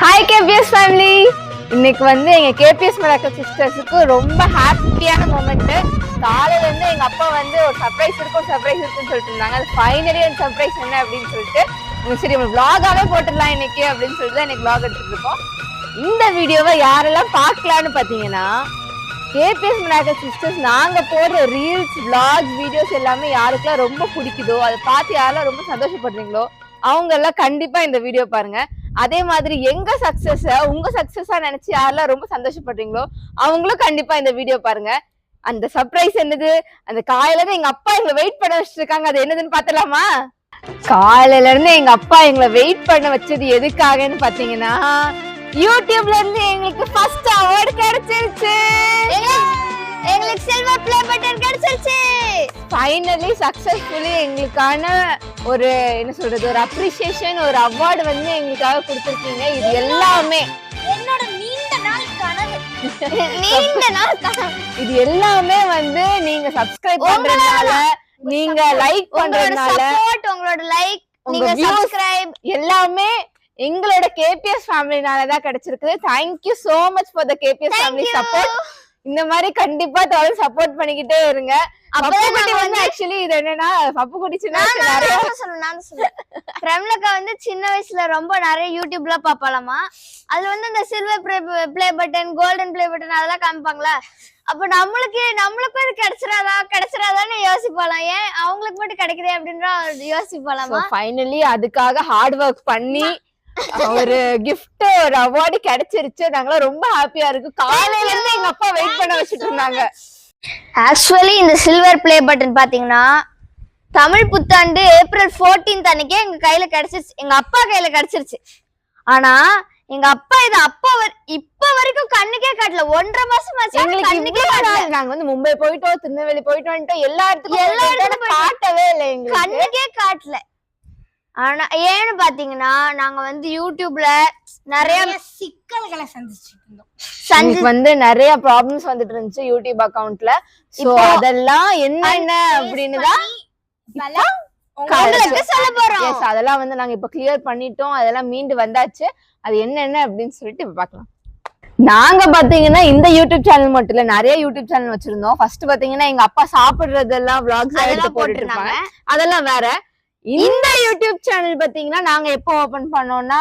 Hi KBS family இன்னைக்கு வந்து எங்க கேபிஎஸ் மலக்க சிஸ்டர்ஸுக்கு ரொம்ப ஹாப்பியான மூமெண்ட் காலையில இருந்து எங்க அப்பா வந்து ஒரு சர்ப்ரைஸ் இருக்கும் சர்ப்ரைஸ் இருக்குன்னு சொல்லிட்டு இருந்தாங்க. அது ஃபைனலி அந்த சர்ப்ரைஸ் என்ன அப்படின்னு சொல்லிட்டு சரி நம்ம விளாகாவே போட்டுடலாம் இன்னைக்கு அப்படின்னு சொல்லிட்டு தான் இன்னைக்கு விளாக் எடுத்துட்டு இருக்கோம். இந்த வீடியோவை யாரெல்லாம் பார்க்கலான்னு பார்த்தீங்கன்னா கேபிஎஸ் மிராக்கல் சிஸ்டர்ஸ் நாங்கள் போடுற ரீல்ஸ் விளாக்ஸ் வீடியோஸ் எல்லாமே யாருக்கெல்லாம் ரொம்ப பிடிக்குதோ அதை பார்த்து யாரெல்லாம் ரொம்ப சந்தோஷப்படுறீங்களோ அவங்க எல்லாம் கண்டிப்பாக இந்த வீடியோ பாருங்கள் அதே மாதிரி எங்க சக்சஸ் உங்க சக்சஸா நினைச்சு யாரெல்லாம் ரொம்ப சந்தோஷப்படுறீங்களோ அவங்களும் கண்டிப்பா இந்த வீடியோ பாருங்க. அந்த சர்ப்ரைஸ் என்னது? அந்த காலையில இருந்து எங்க அப்பா எங்களை வெயிட் பண்ண வச்சிருக்காங்க. அது என்னதுன்னு பார்த்தலாமா காலையில இருந்து எங்க அப்பா எங்களை வெயிட் பண்ண வச்சது எதுக்காகன்னு பாத்தீங்கன்னா யூடியூப்ல இருந்து எங்களுக்கு ஃபர்ஸ்ட் அவார்டு கிடைச்சிருச்சு. எங்களுக்கு சில்வர் ப்ளே பட்டன் கிடைச்சிருச்சு. ஃபைனலி சக்சஸ்ஃபுல்லி எங்களுக்கான ஒரு என்ன சொல்றது ஒரு அப்ரிசியேஷன் ஒரு அவார்டு வந்து எங்களுக்காக கொடுத்துருக்கீங்க. இது எல்லாமே. என்னோட நீண்ட நாள் கனவு. நீண்ட நாள் கனவு. இது எல்லாமே வந்து நீங்க சப்ஸ்கிரைப் பண்றதுனால நீங்க லைக் பண்றதுனால உங்களோட லைக் நீங்க சப்ஸ்கிரைப் எல்லாமே எங்களோட கேபிஎஸ் ஃபேமிலினால தான் கிடைச்சிருக்குது. Thank you so much for the KPS family support இந்த மாதிரி கண்டிப்பா தொடர்ந்து சப்போர்ட் பண்ணிக்கிட்டே இருங்க. பப்புக்குட்டி வந்து ஆக்சுவலி இது என்னன்னா பப்புக்குட்டி சின்ன நான் வயசுல நிறைய சொல்றேன் நான் சொல்றேன். பிரம்லக்கா வந்து சின்ன வயசுல ரொம்ப நிறைய யூடியூப்ல பாப்பாலாமா அதுல வந்து இந்த silver play button golden play button அதெல்லாம் காமிப்பாங்களா? அப்ப நம்மளுக்கு நம்மளுக்கும் இது கிடைச்சிடாதா? கிடைச்சிடாதான்னு யோசிப்பாலாம் ஏன்? அவங்களுக்கு மட்டும் கிடைக்குதே அப்படின்ற யோசிப்பாலாமா ஃபைனலி அதுக்காக ஹார்ட் ஒர்க் பண்ணி ஒரு gift ஒரு அவார்டு கிடைச்சிருச்சு. நாங்களாம் ரொம்ப ஹாப்பியா இருக்கு. காலையில இருந்து எங்க அப்பா வெயிட் பண்ண வச்சுட்டு இருந்தாங்க. ஆக்சுவலி இந்த சில்வர் ப்ளே பட்டன் பாத்தீங்கன்னா தமிழ் புத்தாண்டு ஏப்ரல் 14th அன்னைக்கே எங்க கையில கிடைச்சிருச்சு. எங்க அப்பா கையில கிடைச்சிருச்சு. ஆனா எங்க அப்பா இது அப்பா இப்ப வரைக்கும் கண்ணுக்கே காட்டல. ஒன்றரை மாசம் ஆச்சு எங்களுக்கு கண்ணுக்கே காட்டல. நாங்க வந்து மும்பை போயிட்டோம் திருநெல்வேலி போயிட்டு வந்துட்டோம் எல்லா இடத்துக்கும் எல்லா இடத்துக்கும் வந்துட்டோம். காட்டவே இல்லை கண்ணுக்கே காட்டல. ஆனா ஏன்னு பாத்தீங்கன்னா நாங்க வந்து யூடியூப்ல நிறைய சிக்கல்களை சந்திச்சுட்டு இருந்தோம் வந்து நிறைய ப்ராப்ளம்ஸ் வந்துட்டு இருந்துச்சு யூடியூப் அக்கவுண்ட்ல சோ அதெல்லாம் என்னென்ன அப்படின்னு தான் உங்களுக்கு சொல்ல போறோம். அதெல்லாம் வந்து நாங்க இப்ப கிளியர் பண்ணிட்டோம். அதெல்லாம் மீண்டு வந்தாச்சு. அது என்னென்ன அப்படின்னு சொல்லிட்டு இப்ப பார்க்கலாம். நாங்க பாத்தீங்கன்னா இந்த யூடியூப் சேனல் மட்டும் இல்ல நிறைய யூடியூப் சேனல் வச்சிருந்தோம். ஃபர்ஸ்ட் பாத்தீங்கன்னா எங்க அப்பா சாப்பிடுறதெல்லாம் vlogs எடுத்து போட்டிருந்தாங்க. அதெல்லாம் வேற. இந்த யூடியூப் சேனல் பாத்தீங்கன்னா நாங்க எப்போ ஓபன் பண்ணோம்னா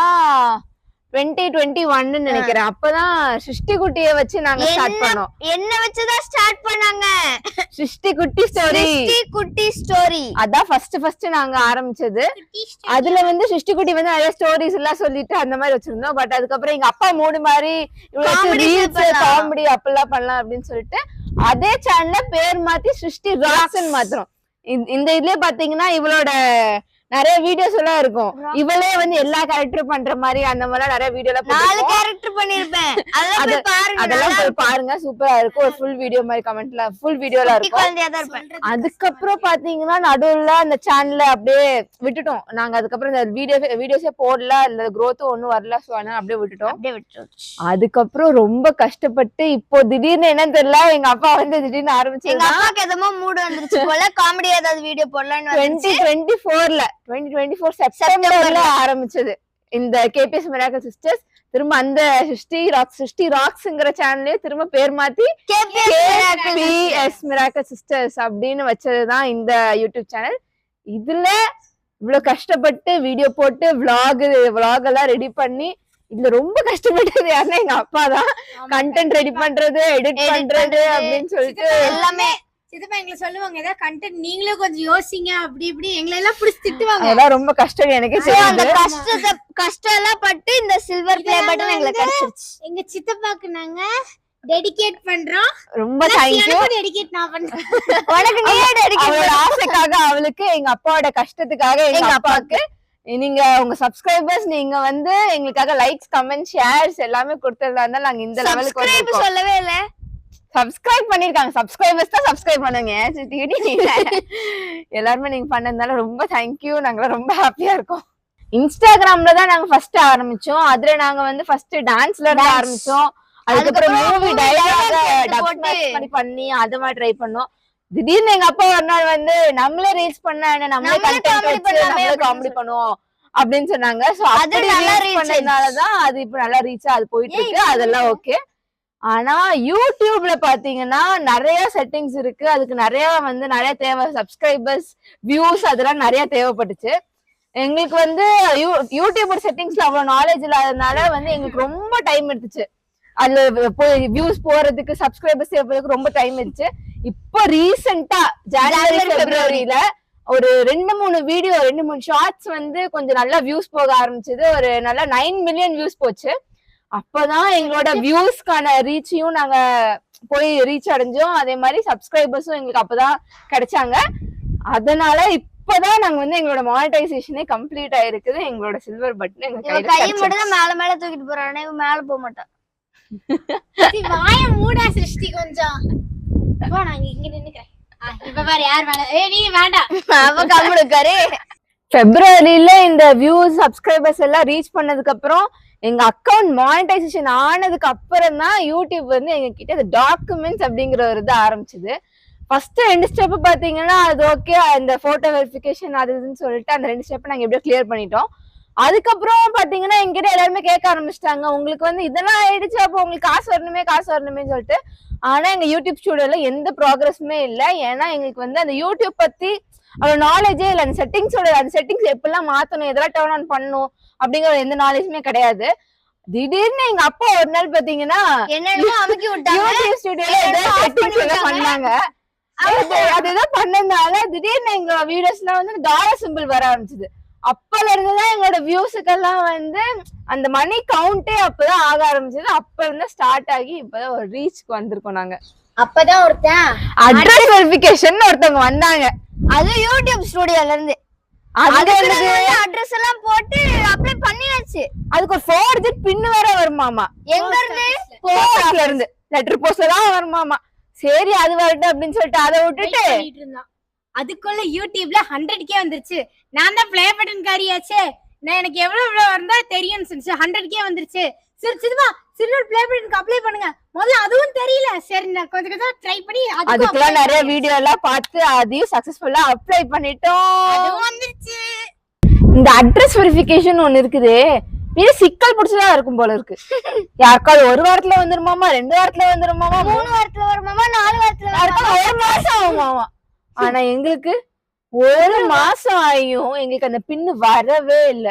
டுவெண்ட்டி டுவெண்ட்டி ஒன்னு நினைக்கிறேன். அப்பதான் சிருஷ்டி குட்டிய வச்சு நாங்க ஸ்டார்ட் பண்ணோம். என்ன வச்சுதான் ஸ்டார்ட் பண்ணாங்க? சிருஷ்டி குட்டி ஸ்டோரி குட்டி ஸ்டோரி அதான் ஃபர்ஸ்ட் ஃபர்ஸ்ட் நாங்க ஆரம்பிச்சது. அதுல வந்து சிருஷ்டி குட்டி வந்து நிறைய ஸ்டோரிஸ் எல்லாம் சொல்லிட்டு அந்த மாதிரி வச்சிருந்தோம். பட் அதுக்கப்புறம் எங்க அப்பா மூடு மாதிரி. காமெடி அப்பெல்லாம் பண்ணலாம். அப்படின்னு சொல்லிட்டு அதே சேனல்ல பேர் மாத்தி சிருஷ்டி ராக்ஸ்ன்னு மாத்திரம் இந்த- இதுலயே பாத்தீங்கன்னா இவளோட நிறைய வீடியோஸ் எல்லாம் இருக்கும். இவளே வந்து எல்லா கேரக்டரும் பண்ற மாதிரி அந்த மாதிரி நிறைய வீடியோ எல்லாம் நாலு. கேரக்டர் பண்ணிருப்பேன். அதெல்லாம் அது- போய் பாருங்க அதெல்லாம் நல்லா போய் பாருங்க சூப்பரா இருக்கும். ஒரு ஃபுல் வீடியோ மாதிரி கமெண்ட்ல ஃபுல் வீடியோல இருக்கும். அதுக்கப்புறம் பாத்தீங்கன்னா நடுவுல அந்த சேனல்ல அப்படியே விட்டுட்டோம். நாங்க அதுக்கப்புறம் இந்த வீடியோ வீடியோஸே போடல இல்ல growth ஒண்ணும் வரல. சோ அதனால அப்படியே விட்டுட்டோம். அதுக்கப்புறம் ரொம்ப கஷ்டப்பட்டு இப்போ திடீர்னு என்னன்னு தெரியல எங்க அப்பா வந்து திடீர்னு எங்க ஆரம்பிச்சு அப்பாக்கு எதமோ மூடு வந்துருச்சு போல. காமெடி ஏதாவது வீடியோ போடலாம்னு டுவெண்ட்டி வந்துச்சு டுவெண்ட்டி டுவெண்ட்டி ஃபோர் செப்டம்பர்ல ஆரம்பிச்சது. இந்த கேபிஎஸ் மிராக்கல் சிஸ்டர்ஸ் திரும்ப அந்த சிருஷ்டி ராக்ஸ் சிருஷ்டி ராக்ஸ்ங்கிற சேனல்லே திரும்ப பேர் மாத்தி எஸ் மிராக்கல் சிஸ்டர்ஸ் அப்படின்னு வச்சதுதான் இந்த யூடியூப் சேனல் இதுல இவ்வளவு கஷ்டப்பட்டு வீடியோ போட்டு vlog vlog எல்லாம் ரெடி பண்ணி இதுல ரொம்ப கஷ்டப்பட்டது யாருன்னா எங்க அப்பா தான். கண்டென்ட் ரெடி பண்றது எடிட் பண்றது, அப்படின்னு சொல்லிட்டு எல்லாமே சித்தப்பா எங்களை சொல்லுவாங்க ஏதாவது கண்டென்ட் நீங்களும் கொஞ்சம் யோசிங்க அப்படி இப்படி. எங்களை எல்லாம் புடிச்சு திட்டுவாங்க. அதெல்லாம் ரொம்ப கஷ்டம் எனக்கே அந்த கஷ்டத்தை கஷ்டம் எல்லாம் பட்டு இந்த சில்வர் பிளே பட்டன் எங்களுக்கு கிடைச்சிருச்சு. எங்க சித்தப்பாக்கு நாங்க டெடிகேட் பண்றோம். ரொம்ப தேங்க்யூ டெடிகேட் நான் பண்றேன். உனக்கு நீயே dedicate அவளோட. ஆசைக்காக அவளுக்கு எங்க அப்பாவோட கஷ்டத்துக்காக எங்க அப்பாவுக்கு நீங்க உங்க சப்ஸ்கிரைபர்ஸ் நீங்க வந்து எங்களுக்காக லைக்ஸ் கமெண்ட் ஷேர்ஸ் எல்லாமே கொடுத்ததா இருந்தாலும் நாங்க இந்த லெவலுக்கு சொல்லவே இல்ல. சப்ஸ்கிரைப் பண்ணிருக்காங்க. சப்ஸ்கிரைபர்ஸ் தான் சப்ஸ்கிரைப் பண்ணுங்க. எல்லாருமே நீங்க பண்ணதுனால ரொம்ப தேங்க்யூ நாங்க ரொம்ப ஹாப்பியா இருக்கோம். இன்ஸ்டாகிராம்ல தான் நாங்க ஃபர்ஸ்ட் ஆரம்பிச்சோம். அதுல நாங்க வந்து ஃபர்ஸ்ட் டான்ஸ்ல இருந்து. ஆரம்பிச்சோம். அதுக்கப்புறம் மூவி போட்டு. பண்ணி பண்ணி அது மாதிரி ட்ரை பண்ணோம். திடீர்னு எங்க அப்பா ஒரு நாள் வந்து நம்மளே ரீல்ஸ் பண்ண என்ன? நம்மளே கண்டென்ட் காமெடி பண்ணுவோம். அப்படின்னு சொன்னாங்க. சோ அது நல்லா ரீச் அது இப்ப நல்லா ரீச் அது போயிட்டு இருக்கு. அதெல்லாம் ஓகே ஆனா யூடியூப்ல பாத்தீங்கன்னா நிறைய செட்டிங்ஸ் இருக்கு. அதுக்கு நிறைய வந்து நிறைய தேவை. சப்ஸ்கிரைபர்ஸ் வியூஸ் அதெல்லாம் நிறைய தேவைப்பட்டுச்சு. எங்களுக்கு வந்து யூ- யூடியூபர் செட்டிங்ஸ்ல அவ்வளவு நாலேஜ் இல்லாததுனால வந்து எங்களுக்கு ரொம்ப டைம் எடுத்துச்சு. அதுல போய் வியூஸ் போறதுக்கு சப்ஸ்கிரைபர்ஸ் சேர்ப்பதற்கு ரொம்ப டைம் எடுத்துச்சு. இப்போ ரீசெண்டா ஜனவரி பிப்ரவரியில ஒரு ரெண்டு மூணு வீடியோ ரெண்டு மூணு ஷார்ட்ஸ் வந்து கொஞ்சம் நல்லா வியூஸ் போக ஆரம்பிச்சது. ஒரு நல்ல நைன் மில்லியன் வியூஸ் போச்சு. அப்பதான் எங்களோட வியூஸ்க்கான ரீச்சையும் நாங்க போய் ரீச் அடைஞ்சோம். அதே மாதிரி சப்ஸ்கிரைபர்ஸும் எங்களுக்கு அப்பதான் கிடைச்சாங்க. அதனால இப்பதான் நாங்க வந்து எங்களோட மானிட்டைசேஷனே கம்ப்ளீட் ஆயிருக்குது. எங்களோட சில்வர் பட்டன் எங்க இவன் கையில கை கிடைச்சிருச்சு. மட்டும் தான் மேல மேல தூக்கிட்டு போறானே மேல போக மாட்டான் வாய மூடா சிருஷ்டி கொஞ்சம். போ நாங்க இங்க நின்னுக்கிறேன். இப்ப பாரு யார் வேணாம் ஏய் நீ வேண்டாம். அவன் கம்முடுக்காரு பிப்ரவரியில இந்த வியூஸ் சப்ஸ்கிரைபர்ஸ் எல்லாம் ரீச் பண்ணதுக்கு அப்புறம் எங்க அக்கவுண்ட் மானிட்டைசேஷன் ஆனதுக்கு அப்புறம் தான் யூடியூப் வந்து எங்க கிட்ட இந்த டாக்குமெண்ட்ஸ் அப்படிங்கிற ஒரு இது ஆரம்பிச்சது. ஃபர்ஸ்ட் ரெண்டு ஸ்டெப் பாத்தீங்கன்னா அது ஓகே அந்த போட்டோ வெரிஃபிகேஷன் அது இதுன்னு சொல்லிட்டு அந்த ரெண்டு ஸ்டெப் நாங்க எப்படியோ கிளியர் பண்ணிட்டோம். அதுக்கப்புறம் பாத்தீங்கன்னா எங்கிட்ட எல்லாருமே கேட்க ஆரம்பிச்சிட்டாங்க. உங்களுக்கு வந்து இதெல்லாம் ஆயிடுச்சு அப்போ உங்களுக்கு காசு வரணுமே காசு வரணுமே சொல்லிட்டு. ஆனா எங்க யூடியூப் ஸ்டுடியோல எந்த ப்ராக்ரஸுமே இல்ல. ஏன்னா எங்களுக்கு வந்து அந்த யூடியூப் பத்தி அவ்வளவு நாலேஜே இல்ல. அந்த செட்டிங்ஸோட அந்த செட்டிங்ஸ் எப்படிலாம் மாத்தணும் எதெல்லாம் டேர்ன் ஆன் பண்ணணும் அப்படிங்கிற எந்த நாலேஜுமே கிடையாது. திடீர்னு எங்க அப்பா ஒரு நாள் பாத்தீங்கன்னா யூடியூப் ஸ்டுடியோல ஏதோ பண்ணாங்க. அது அது ஏதோ பண்ணதுனால திடீர்னு எங்க வீடியோஸ்ல வந்து டாலர் சிம்பிள் வர ஆரம்பிச்சது. அப்பல இருந்துதான் எங்களோட வியூஸுக்கெல்லாம் வந்து அந்த மணி கவுண்டே அப்பதான் ஆக ஆரம்பிச்சது. அப்ப இருந்து ஸ்டார்ட் ஆகி இப்பதான் ஒரு ரீச்க்கு வந்திருக்கோம் நாங்க. அப்பதான் ஒருத்தன் அட்ரஸ் வெரிஃபிகேஷன் ஒருத்தவங்க வந்தாங்க. அது யூடியூப் ஸ்டுடியோல இருந்து. அட்ரஸ் எல்லாம் போட்டு அப்ளை பண்ணியாச்சு. அதுக்கு ஒரு ஃபோர் டிஜிட் பின் வேற வருமாமா எங்க இருந்து? போஸ்ட்ல இருந்து. லெட்டர் போஸ்ட்ல தான் வருமாமா சரி அது வரட்டும் அப்படின்னு சொல்லிட்டு அதை விட்டுட்டு அதுக்குள்ள யூடியூப்ல ஹண்ட்ரட் கே வந்துருச்சு. நான் தான் பிளே பட்டன் காரியாச்சே. நான் எனக்கு எவ்வளவு எவ்வளவு வந்தா தெரியும்னு சொல்லிச்சு. ஹண்ட்ரட் கே வந்துருச்சு. சரி சிதுமா சில்வர் பிளே பட்டனுக்கு அப்ளை பண்ணுங்க. முதல்ல அதுவும் தெரியல. சரி நான் கொஞ்சம் கொஞ்சம் ட்ரை பண்ணி அதுக்கெல்லாம் நிறைய. வீடியோ எல்லாம் பார்த்து அதையும் சக்சஸ்ஃபுல்லா அப்ளை பண்ணிட்டோம். வந்துருச்சு. இந்த அட்ரஸ் வெரிஃபிகேஷன் ஒண்ணு இருக்குது. இது சிக்கல் பிடிச்சதா இருக்கும் போல இருக்கு. யாருக்காவது ஒரு வாரத்துல வந்துருமாமா? ரெண்டு வாரத்துல வந்துருமாமா? மூணு வாரத்துல வருமாமா? நாலு வாரத்துல ஒரு மாசம் ஆகுமாமா? ஆனா எங்களுக்கு ஒரு மாசம் ஆகியும் எங்களுக்கு அந்த பின்னு வரவே இல்ல.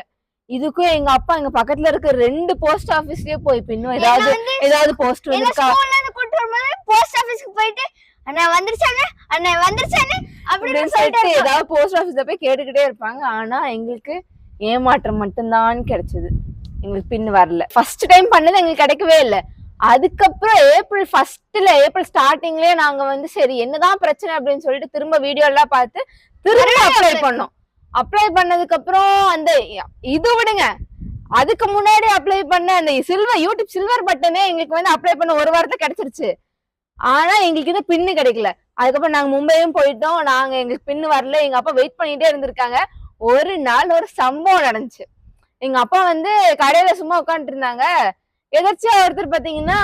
இதுக்கும் எங்க அப்பா எங்க பக்கத்துல இருக்க ரெண்டு போஸ்ட் ஆபீஸ்லயே போய் பின்னும் ஏதாவது ஏதாவது போஸ்ட் வந்திருக்கா? கூட்டு வரும்போது போஸ்ட் ஆபீஸ்க்கு போயிட்டு அண்ணா வந்துருச்சானே அண்ணா வந்துருச்சானே அப்படின்னு சொல்லிட்டு ஏதாவது போஸ்ட் ஆபீஸ்ல போய் கேட்டுக்கிட்டே இருப்பாங்க. ஆனா எங்களுக்கு ஏமாற்றம் மட்டும்தான் கிடைச்சது. எங்களுக்கு பின் வரல. ஃபர்ஸ்ட் டைம் பண்ணது எங்களுக்கு கிடைக்கவே இல்லை. அதுக்கப்புறம் ஏப்ரல் ஃபர்ஸ்ட்ல ஏப்ரல் ஸ்டார்டிங்லயே நாங்க வந்து சரி என்னதான் பிரச்சனை அப்படின்னு சொல்லிட்டு திரும்ப வீடியோ எல்லாம் பார்த்து திரும்ப அப்ளை பண்ணோம். அப்ளை பண்ணதுக்கு அப்புறம் அந்த இது விடுங்க. அதுக்கு முன்னாடி அப்ளை பண்ண அந்த சில்வர் யூடியூப் சில்வர் பட்டனே எங்களுக்கு வந்து அப்ளை பண்ண ஒரு வாரத்துல கிடைச்சிருச்சு. ஆனா எங்களுக்கு இது பின்னு கிடைக்கல. அதுக்கப்புறம் நாங்க மும்பையும் போயிட்டோம். நாங்க எங்களுக்கு பின்னு வரல. எங்க அப்பா வெயிட் பண்ணிட்டே இருந்திருக்காங்க. ஒரு நாள் ஒரு சம்பவம் நடந்துச்சு. எங்க அப்பா வந்து கடையில சும்மா உட்காந்துட்டு இருந்தாங்க. எதாச்சும் ஒருத்தர் பாத்தீங்கன்னா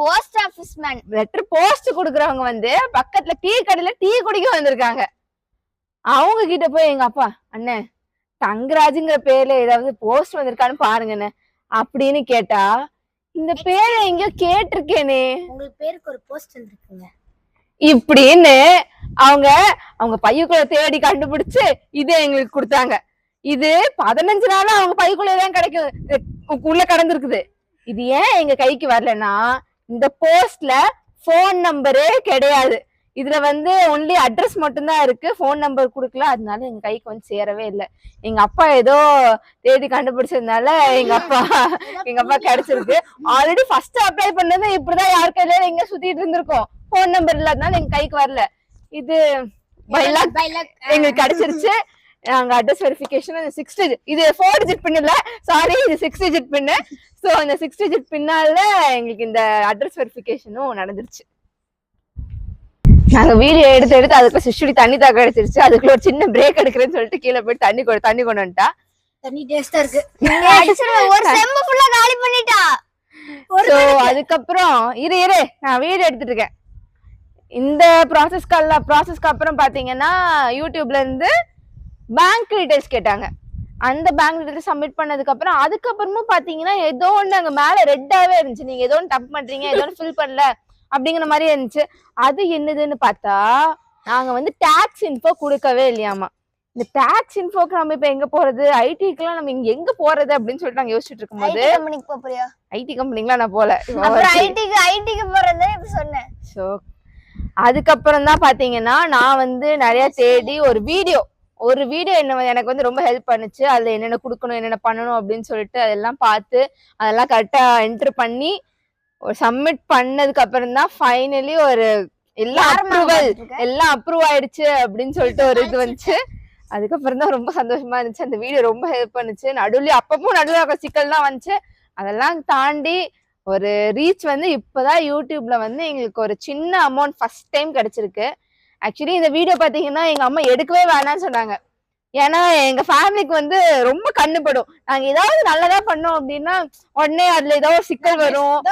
post office man letter post குடுக்குறவங்க வந்து பக்கத்துல டீ கடையில டீ குடிக்க வந்திருக்காங்க. அவங்க கிட்ட போய் எங்க அப்பா அண்ணே தங்கராஜுங்கிற பேர்ல ஏதாவது போஸ்ட் வந்திருக்கான்னு பாருங்கண்ணே அப்படின்னு கேட்டா இந்த பேரை எங்கேயோ கேட்டிருக்கேனே. உங்களுக்கு பேருக்கு ஒரு போஸ்ட் வந்திருக்குங்க. இப்படின்னு அவங்க அவங்க பையக்குள்ள தேடி கண்டுபிடிச்சு இதை எங்களுக்கு கொடுத்தாங்க. இது பதினஞ்சு நாளா அவங்க பைக்குள்ள தான் கிடைக்கும் உள்ள கடந்திருக்குது. இது ஏன் எங்க கைக்கு வரலன்னா இந்த போஸ்ட்ல ஃபோன் நம்பரே கிடையாது. இதுல வந்து ஒன்லி அட்ரஸ் மட்டும்தான் இருக்கு. ஃபோன் நம்பர் கொடுக்கல. அதனால எங்க கைக்கு வந்து சேரவே இல்லை. எங்க அப்பா ஏதோ தேடி கண்டுபிடிச்சதுனால எங்க அப்பா எங்க அப்பா கிடைச்சிருக்கு. ஆல்ரெடி ஃபர்ஸ்ட் அப்ளை பண்ணது இப்படிதான் யார் கையில எங்க சுத்திட்டு இருந்திருக்கோம். ஃபோன் நம்பர் இல்லாதனால எங்க கைக்கு வரல. இது. எங்களுக்கு கிடைச்சிருச்சு. நாங்க அட்ரஸ் வெரிஃபிகேஷன் சிக்ஸ் டிஜிட் இது ஃபோர் டிஜிட் பின் இல்ல. சாரி இது சிக்ஸ் டிஜிட் பின்னு சோ அந்த சிக்ஸ் டிஜிட் பின்னால எங்களுக்கு இந்த அட்ரஸ் வெரிஃபிகேஷனும் நடந்துருச்சு. நாங்க வீடியோ எடுத்து எடுத்து அதுக்குள்ள சிஸ்டுடி தண்ணி தாக்க கிடைச்சிருச்சு அதுக்குள்ள ஒரு சின்ன பிரேக் எடுக்கிறேன்னு சொல்லிட்டு கீழே போய் தண்ணி கொடு தண்ணி கொண்டு வந்துட்டா. தண்ணி டேஸ்டா இருக்கு. ஒரு செம்பு ஃபுல்லா காலி பண்ணிட்டா. சோ அதுக்கப்புறம் இரு இரு நான் வீடியோ எடுத்துட்டு இருக்கேன். இந்த ப்ராசஸ்க்கு ப்ராசஸ்க்கு அப்புறம் பாத்தீங்கன்னா யூடியூப்ல இருந்து பேங்க் டீடைல்ஸ் கேட்டாங்க. அந்த பேங்க் டீடைல்ஸ் சப்மிட் பண்ணதுக்கு அப்புறம் அதுக்கப்புறமும் பாத்தீங்கன்னா ஏதோ ஒண்ணு அங்க மேல ரெட்டாவே இருந்துச்சு. நீங்க ஏதோ ஒன்று டப் பண்றீங்க ஏதோ ஒன்று ஃபில் பண்ணல அப்படிங்கிற மாதிரி இருந்துச்சு. அது என்னதுன்னு பார்த்தா நாங்க வந்து டாக்ஸ் இன்ஃபோ கொடுக்கவே இல்லையாமா. இந்த டாக்ஸ் இன்ஃபோக்கு நம்ம இப்ப எங்க போறது? ஐடிக்குலாம் நம்ம இங்க எங்க போறது அப்படின்னு சொல்லிட்டு நாங்க யோசிச்சுட்டு இருக்கும்போது ஐடி கம்பெனிக்கு போறியா? ஐடி கம்பெனிக்குலாம் நான் போல. அப்புறம் ஐடிக்கு ஐடிக்கு போறது இப்ப சொன்னேன். ஸோ அதுக்கப்புறம் தான் பாத்தீங்கன்னா நான் வந்து நிறைய தேடி ஒரு வீடியோ ஒரு வீடியோ என்ன எனக்கு வந்து ரொம்ப ஹெல்ப் பண்ணுச்சு. அதுல என்னென்ன கொடுக்கணும் என்னென்ன பண்ணணும் அப்படின்னு சொல்லிட்டு அதெல்லாம் பார்த்து அதெல்லாம் கரெக்டா என்டர் பண்ணி ஒரு சப்மிட் பண்ணதுக்கு அப்புறம் தான் ஃபைனலி ஒரு எல்லாம் அப்ரூவல்? எல்லாம் அப்ரூவ் ஆயிடுச்சு அப்படின்னு சொல்லிட்டு ஒரு இது வந்துச்சு. அதுக்கப்புறம் தான் ரொம்ப சந்தோஷமா இருந்துச்சு. அந்த வீடியோ ரொம்ப ஹெல்ப் பண்ணுச்சு. நடுவுல அப்பப்போ நடுவில் சிக்கல் தான் வந்துச்சு. அதெல்லாம் தாண்டி ஒரு ரீச் வந்து இப்பதான் யூடியூப்ல வந்து எங்களுக்கு ஒரு சின்ன அமௌண்ட் ஃபர்ஸ்ட் டைம் கிடைச்சிருக்கு. ஆக்சுவலி இந்த வீடியோ பாத்தீங்கன்னா எங்க அம்மா எடுக்கவே வேணாம்னு சொன்னாங்க. ஏன்னா எங்க ஃபேமிலிக்கு வந்து ரொம்ப கண்ணுப்படும். நாங்க ஏதாவது நல்லதா பண்ணோம் அப்படின்னா உடனே அதுல ஏதாவது சிக்கல் வரும்.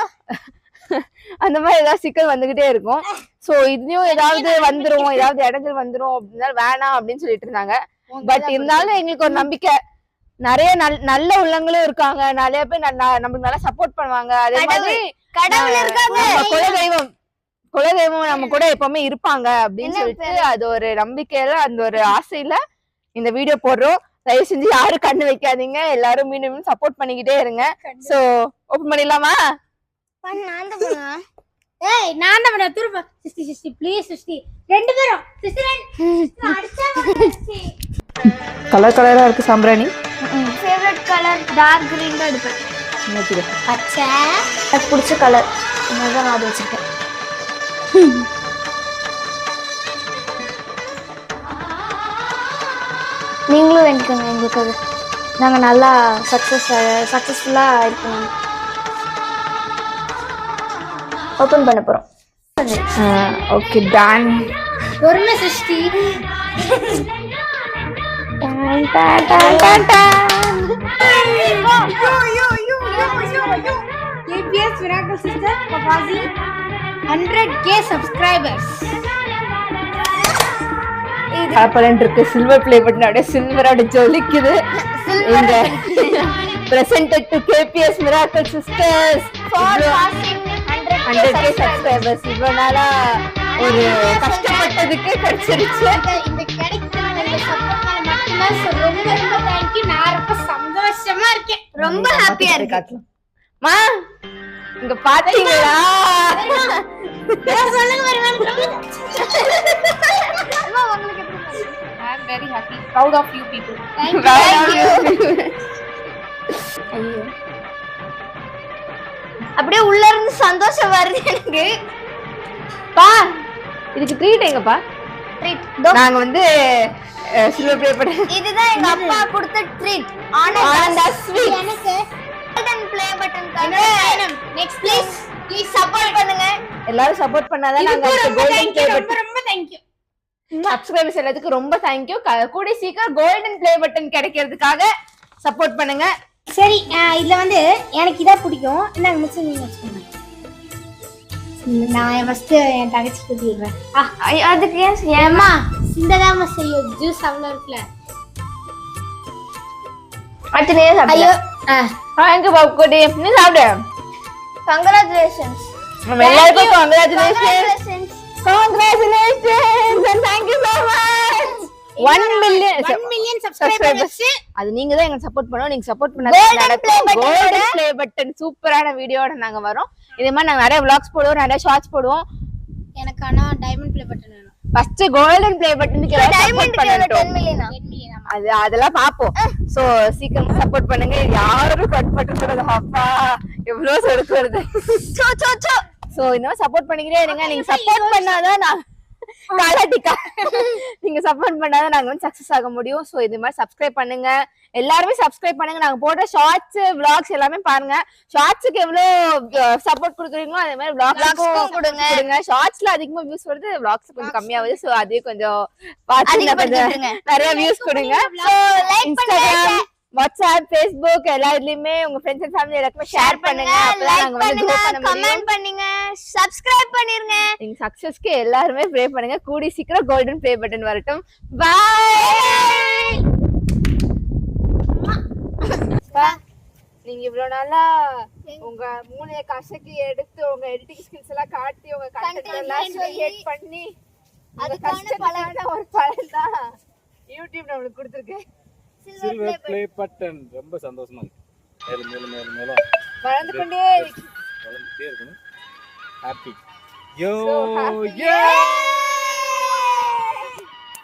அந்த மாதிரி ஏதாவது சிக்கல் வந்துகிட்டே இருக்கும். சோ இதுலயும் ஏதாவது வந்துரும் ஏதாவது இடைஞ்சல் வந்துரும் அப்படின்னா வேணாம் அப்படின்னு சொல்லிட்டு இருந்தாங்க. பட் இருந்தாலும் எங்களுக்கு ஒரு நம்பிக்கை. நிறைய நல்- நல்ல உள்ளங்களும் இருக்காங்க. நிறைய பேர் நம்மளுக்கு நல்லா சப்போர்ட் பண்ணுவாங்க. அதே மாதிரி இருக்காங்க. நம்ம குலதெய்வம் நம்ம கூட எப்பவுமே இருப்பாங்க அப்படின்னு சொல்லிட்டு அது ஒரு நம்பிக்கையில அந்த ஒரு ஆசையில இந்த வீடியோ போடுறோம். தயவு செஞ்சு யாரும் கண்ணு வைக்காதீங்க. எல்லாரும் மீண்டும் மீண்டும் சப்போர்ட் பண்ணிக்கிட்டே இருங்க. சோ ஓபன் பண்ணிடலாமா? நான் தான் பண்ணுவேன் ஏய் நான் தான் பண்ண திரும்ப. சிஸ்டி சிஸ்டி ப்ளீஸ் சிஸ்டி. ரெண்டு பேரும். சிஸ்டி கலர் கலரா இருக்கு சாம்பிராணி. ஃபேவரட் கலர் டார்க் கிரீன் தான் எடுப்பேன். என்னது பச்சை. எனக்கு பிடிச்ச கலர் தான் நான் அது வச்சிருக்கேன். நீங்களும் வேண்டிக்கோங்க எங்களுக்காக நாங்கள் நல்லா சக்ஸஸ் சக்ஸஸ்ஃபுல்லாக இருக்கணும் ஓப்பன் பண்ண போகிறோம் ஓகே டான் பொறுமை. சிஸ்டி ஏபிஎஸ் மிராக்கல் சிஸ்டர் பபாசி 100k சப்ஸ்கிரைபர்ஸ். பலன் இருக்கு. சில்வர் பிளே பட்டன் அப்படியே சில்வர் அப்படியே ஜொலிக்குது இந்த presented to KPS Miracle Sisters. Hundred K subscribers இவ்வளவு நாளா ஒரு கஷ்டப்பட்டதுக்கு கிடைச்சிருச்சு. இந்த. ரொம்ப ரொம்ப தேங்க்யூ நான் ரொம்ப சந்தோஷமா இருக்கேன். ரொம்ப ஹாப்பியா இருக்கு மா இங்க பாத்தீங்களா? Very happy proud of you people. அப்படியே உள்ள இருந்து சந்தோஷம் வருது எனக்கு. பா இதுக்கு ட்ரீட் எங்கப்பா? ட்ரீட் இதோ. நாங்க வந்து சில்வர் பிளே இதுதான் எங்க அப்பா கொடுத்த ட்ரீட் ஆனந்தா ஆனந்தா ஸ்வீட் எனக்கு button button next please please support பண்ணுங்க. எல்லாரும் சப்போர்ட் பண்ணாதான் நாங்க கோல்டன் பிளே ரொம்ப ரொம்ப தேங்க்யூ சப்ஸ்கிரைபர்ஸ் எல்லாத்துக்கும் ரொம்ப தேங்க்யூ கூடிய சீக்கிரம் கோல்டன் பிளே பட்டன் கிடைக்கிறதுக்காக சப்போர்ட் பண்ணுங்க. சரி இதுல வந்து எனக்கு இதா பிடிக்கும். இந்தாங்க மிச்சம் நீங்க வச்சுக்கோங்க. நான் ஃபர்ஸ்ட் என் தங்கச்சி ஆ ஐயோ, அதுக்கு ஏன் ஏமா ஏம்மா சிந்ததாம செய்யும் ஜூஸ் அவ்வளோ இருக்குல்ல. அடுத்து சாப்பிடு. தேங்க்யூ பாப்குட்டி நீ சாப்பிடு. கங்க்ராச்சுலேஷன்ஸ் நம்ம எல்லாருக்கும் congratulation congratulations congratulation and thank you so much. 1 million one million subscribers அது நீங்க தான் எங்க சப்போர்ட் பண்ணோம் நீங்க சப்போர்ட் Golden play பண்ண button கோல்டன் ப்ளே பட்டன் சூப்பரான வீடியோட நாங்க வரோம். இதே மாதிரி நாங்க நிறைய vlogs போடுவோம். நிறைய ஷார்ட்ஸ் போடுவோம். எனக்கு ஆனா diamond play button first golden play பட்டனுக்கு டைமண்டுக்கு பண்ணட்டும். அது அதெல்லாம் பாப்போம். சோ சீக்கிரமா சப்போர்ட் பண்ணுங்க. யாரும் கட் பட்டு கூடாது அப்பா எவ்வளவு சொடுக்கு வருது. So so so. சோ மாதிரி சப்போர்ட் பண்ணிக்கிட்டே இருங்க. நீங்க சப்போர்ட் பண்ணாதான் நான் காலாட்டிக்கா. நீங்க சப்போர்ட் பண்ணாதான் நாங்க வந்து சக்சஸ் ஆக முடியும். சோ இது மாதிரி சப்ஸ்கிரைப் பண்ணுங்க. எல்லாருமே சப்ஸ்கிரைப் பண்ணுங்க. நாங்க போடுற ஷார்ட்ஸ் vlogs எல்லாமே பாருங்க. ஷார்ட்ஸ்க்கு எவ்வளவு சப்போர்ட் கொடுக்குறீங்களோ அதே மாதிரி vlogsக்கும் கொடுங்க. கொடுங்க. ஷார்ட்ஸ்ல அதிகமா வியூஸ் வருது vlogs கொஞ்சம் கம்மியாகுது. சோ அதையும் கொஞ்சம் பார்த்து. நிறைய வியூஸ் கொடுங்க. லைக் பண்ணுங்க. இன்ஸ்டாகிராம் வாட்ஸ்அப் ஃபேஸ்புக் எல்லா இதுலயுமே உங்க ஃப்ரெண்ட்ஸ் அண்ட் ஃபேமிலி எல்லாருக்குமே ஷேர் பண்ணுங்க லைக் பண்ணுங்க கமெண்ட் பண்ணுங்க சப்ஸ்கிரைப் பண்ணிருங்க. நீங்க சக்சஸ்க்கு எல்லாருமே ப்ரே பண்ணுங்க. கூடி சீக்கிரம் கோல்டன் ப்ளே பட்டன் வரட்டும். பாய் பா நீங்க இவ்வளவு நாளா உங்க மூளைய கசக்கி எடுத்து உங்க எடிட்டிங் ஸ்கில்ஸ் எல்லாம் காட்டி உங்க கண்டென்ட் எல்லாம் கிரியேட் பண்ணி அதுக்கான கஷ்டத்துக்கான ஒரு பலன் தான். யூடியூப் நம்மளுக்கு கொடுத்துருக்கு சில்வர் ப்ளே பட்டன் ரொம்ப சந்தோஷமா இருக்கு. மேலும் மேலும் மேலும் மேலும். வளர்ந்து கொண்டே. வளர்ந்துட்டே இருக்கணும். ஹாப்பி யோ. யே